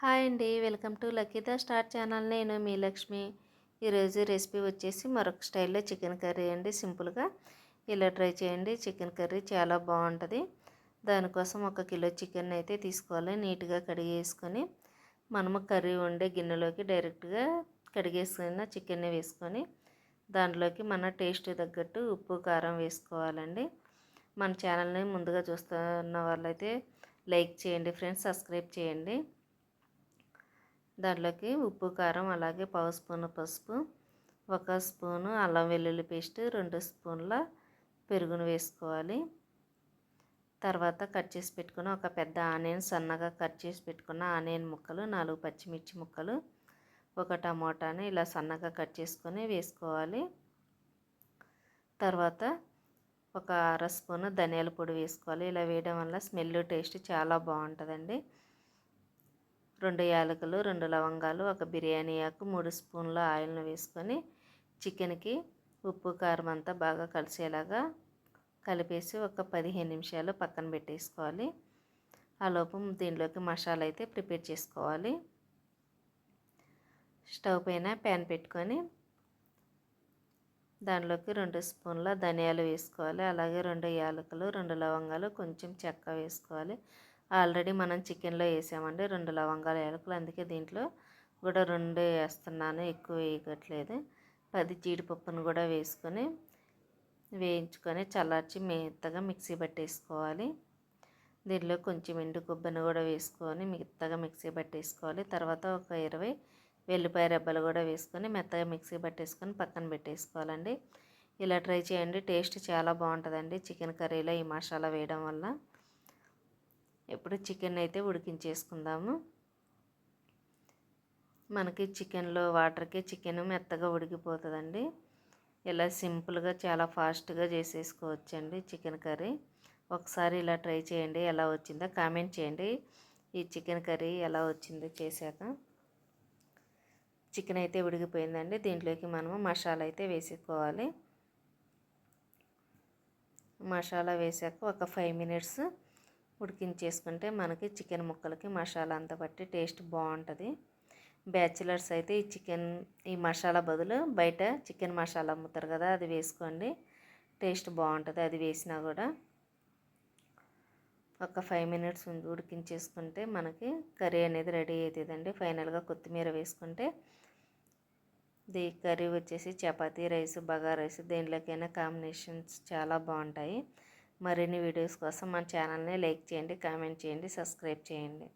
Hi అండి. Welcome to లక్కీదా star channel. నేను మీ లక్ష్మి. ఈరోజు రెసిపీ వచ్చేసి మరొక స్టైల్లో చికెన్ కర్రీ అండి. సింపుల్గా ఇలా ట్రై చేయండి. చికెన్ కర్రీ చాలా బాగుంటుంది. దానికోసం ఒక కిలో చికెన్ అయితే తీసుకోవాలి. నీట్గా కడిగేసుకొని మనము కర్రీ వండే గిన్నెలోకి డైరెక్ట్గా కడిగేసుకున్న చికెన్ని వేసుకొని దాంట్లోకి మన టేస్ట్ తగ్గట్టు ఉప్పు కారం వేసుకోవాలండి. మన ఛానల్ని ముందుగా చూస్తున్న వాళ్ళైతే లైక్ చేయండి ఫ్రెండ్స్. సబ్స్క్రైబ్ చేయండి. దాంట్లోకి ఉప్పు కారం అలాగే పావు స్పూన్ పసుపు ఒక స్పూను అల్లం వెల్లుల్లి పేస్ట్ రెండు స్పూన్ల పెరుగును వేసుకోవాలి. తర్వాత కట్ చేసి పెట్టుకున్న ఒక పెద్ద ఆనియన్ సన్నగా కట్ చేసి పెట్టుకున్న ఆనియన్ ముక్కలు నాలుగు పచ్చిమిర్చి ముక్కలు ఒక టమోటాని ఇలా సన్నగా కట్ చేసుకొని వేసుకోవాలి. తర్వాత ఒక అర స్పూను ధనియాల పొడి వేసుకోవాలి. ఇలా వేయడం వల్ల స్మెల్ టేస్ట్ చాలా బాగుంటుందండి. రెండు యాలకులు రెండు లవంగాలు ఒక బిర్యానీ ఆకు మూడు స్పూన్ల ఆయిల్ను వేసుకొని చికెన్కి ఉప్పు కారం అంతా బాగా కలిసేలాగా కలిపేసి ఒక పదిహేను నిమిషాలు పక్కన పెట్టేసుకోవాలి. ఆ లోపం దీనిలోకి మసాలా అయితే ప్రిపేర్ చేసుకోవాలి. స్టవ్ పైన ప్యాన్ పెట్టుకొని దానిలోకి రెండు స్పూన్ల ధనియాలు వేసుకోవాలి. అలాగే రెండు యాలకులు రెండు లవంగాలు కొంచెం చెక్క వేసుకోవాలి. ఆల్రెడీ మనం చికెన్లో వేసామండి రెండు లవంగాలు యాలకులు. అందుకే దీంట్లో కూడా రెండు వేస్తున్నాను ఎక్కువ వేయట్లేదు. పది జీడిపప్పును కూడా వేసుకొని వేయించుకొని చల్లార్చి మెత్తగా మిక్సీ పట్టేసుకోవాలి. దీనిలో కొంచెం ఎండు కొబ్బరిని కూడా వేసుకొని మెత్తగా మిక్సీ పట్టేసుకోవాలి. తర్వాత ఒక ఇరవై వెల్లిపాయ రెబ్బలు కూడా వేసుకొని మెత్తగా మిక్సీ పట్టేసుకొని పక్కన పెట్టేసుకోవాలండి. ఇలా ట్రై చేయండి. టేస్ట్ చాలా బాగుంటుందండి. చికెన్ కర్రీలో ఈ మసాలా వేయడం వల్ల. ఇప్పుడు చికెన్ అయితే ఉడికించేసుకుందాము. మనకి చికెన్లో వాటర్కి చికెన్ మెత్తగా ఉడికిపోతుందండి. ఇలా సింపుల్గా చాలా ఫాస్ట్గా చేసేసుకోవచ్చండి చికెన్ కర్రీ. ఒకసారి ఇలా ట్రై చేయండి ఎలా వచ్చిందో కామెంట్ చేయండి. ఈ చికెన్ కర్రీ ఎలా వచ్చిందో చేశాక చికెన్ అయితే ఉడికిపోయిందండి. దీంట్లోకి మనము మసాలా అయితే వేసుకోవాలి. మసాలా వేసాక ఒక ఫైవ్ మినిట్స్ ఉడికించేసుకుంటే మనకి చికెన్ ముక్కలకి మసాలా అంతా పట్టి టేస్ట్ బాగుంటుంది. బ్యాచిలర్స్ అయితే ఈ చికెన్ ఈ మసాలా బదులు బయట చికెన్ మసాలా అమ్ముతారు కదా అది వేసుకోండి. టేస్ట్ బాగుంటుంది అది వేసినా కూడా. ఒక ఫైవ్ మినిట్స్ ఉడికించేసుకుంటే మనకి కర్రీ అనేది రెడీ అవుతుందండి ఫైనల్గా కొత్తిమీర వేసుకుంటే ది కర్రీ వచ్చేసి చపాతీ రైస్ బగా రైస్ దేనిలోకైనా కాంబినేషన్స్ చాలా బాగుంటాయి. మరిన్ని వీడియోస్ కోసం మన ఛానల్ని లైక్ చేయండి కామెంట్ చేయండి సబ్స్క్రైబ్ చేయండి.